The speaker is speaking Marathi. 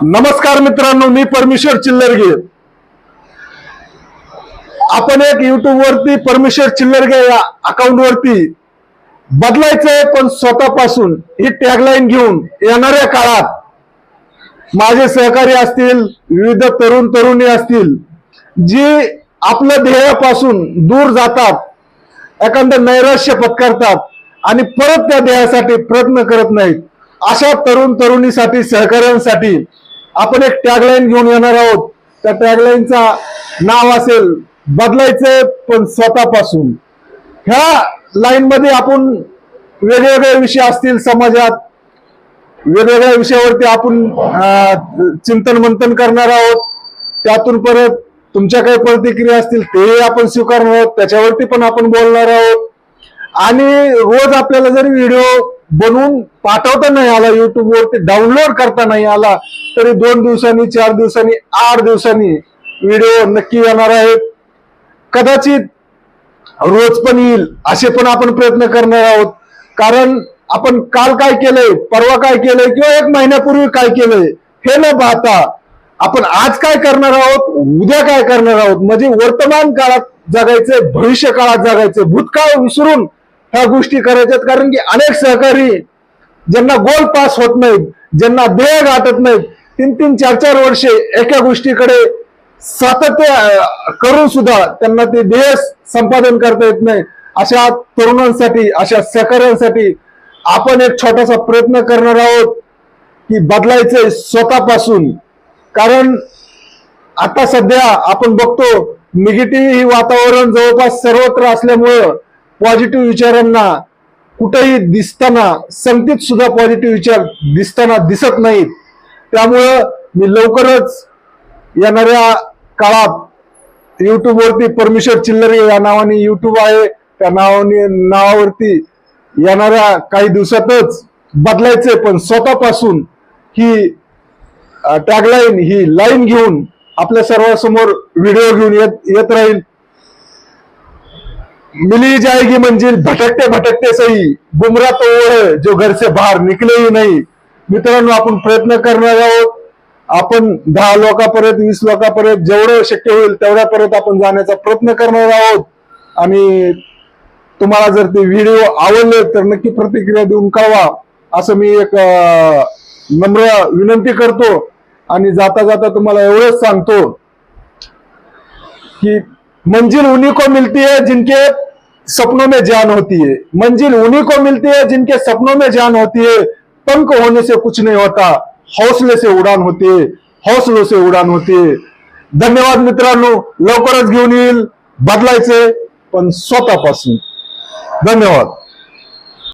नमस्कार मित्रांनो मी परमेश्वर चिल्लरगे. आपण एक युट्यूब वरती परमेश्वर चिल्लरगे या अकाउंट वरती बदलायचंय पण स्वतःपासून ही टॅगलाईन घेऊन येणाऱ्या काळात माझे सहकारी असतील विविध तरुण तरुणी असतील जी आपल्या ध्येयापासून दूर जातात एखादं नैराश्य पत्करतात आणि परत त्या ध्येयासाठी प्रयत्न करत नाहीत. अशा तरुण तरुणीसाठी सहकाऱ्यांसाठी आपण एक टॅगलाईन घेऊन येणार आहोत. त्या टॅगलाईनचा नाव असेल बदलायचं पण स्वतःपासून. ह्या लाईनमध्ये आपण वेगवेगळे विषय असतील समाजात. वेगवेगळ्या विषयावरती आपण चिंतन मंथन करणार आहोत. त्यातून परत तुमच्या काही प्रतिक्रिया असतील तेही आपण स्वीकारणार आहोत. त्याच्यावरती पण आपण बोलणार आहोत. आणि रोज आपल्याला जरी व्हिडिओ बनवून पाठवता नाही आला युट्यूबवरती डाउनलोड करता नाही आला तरी दोन दिवसांनी चार दिवसांनी आठ दिवसांनी व्हिडिओ नक्की येणार आहेत. कदाचित रोज पण येईल असे पण आपण प्रयत्न करणार आहोत. कारण आपण काल काय केलंय परवा काय केलंय किंवा एक महिन्यापूर्वी काय केलंय हे न पाहता आपण आज काय करणार आहोत उद्या काय करणार आहोत म्हणजे वर्तमान काळात जगायचंय भविष्य काळात जगायचंय भूतकाळ विसरून ह्या गोष्टी करायच्यात कारण की अनेक सहकारी ज्यांना गोल पास होत नाहीत ज्यांना देय गाठत नाहीत तीन तीन चार चार वर्षे एका गोष्टीकडे सातत्य करून सुद्धा त्यांना ते ध्येय संपादन करता येत नाही. अशा तरुणांसाठी अशा सहकार्यांसाठी आपण एक छोटासा प्रयत्न करणार आहोत की बदलायचंय स्वतःपासून. कारण आता सध्या आपण बघतो निगेटिव्ह ही वातावरण जवळपास सर्वत्र असल्यामुळं पॉझिटिव्ह विचारांना कुठेही दिसताना संगतीत सुद्धा पॉझिटिव्ह विचार दिसताना दिसत नाहीत. त्यामुळं मी लवकरच येणाऱ्या काळात युट्यूबवरती परमेश्वर चिल्लरे या नावाने युट्यूब आहे. त्या नावाने नावावरती येणाऱ्या काही दिवसातच बदलायचे पण स्वतःपासून ही टॅगलाईन ही लाईन घेऊन आपल्या सर्वांसमोर व्हिडिओ घेऊन येत येत राहील. मिली जाएगी मंजिल भटकते भटकते सही। गुमरा तो वो है जो घर से बाहेर निकले ही नाही। मित्रांनो आपण प्रयत्न करणार आहोत. आपण दहा लोकांपर्यंत वीस लोकांपर्यंत जेवढं शक्य होईल तेवढ्यापर्यंत आपण जाण्याचा प्रयत्न करणार आहोत. आणि तुम्हाला जर ते व्हिडिओ आवडले तर नक्की प्रतिक्रिया देऊन कळवा. असं मी एक नम्र विनंती करतो. आणि जाता जाता तुम्हाला एवढंच सांगतो की मंजिल उन्हीं को मिलती है जिनके सपनों में जान होती है। मंजिल उन्हीं को मिलती है जिनके सपनों में जान होती है। पंख होने से कुछ नहीं होता, हौसले से उडान होती है, हौसलों से उडान होती है। धन्यवाद मित्रों लवकर घेऊन येईल बदलायचे, पण धन्यवाद।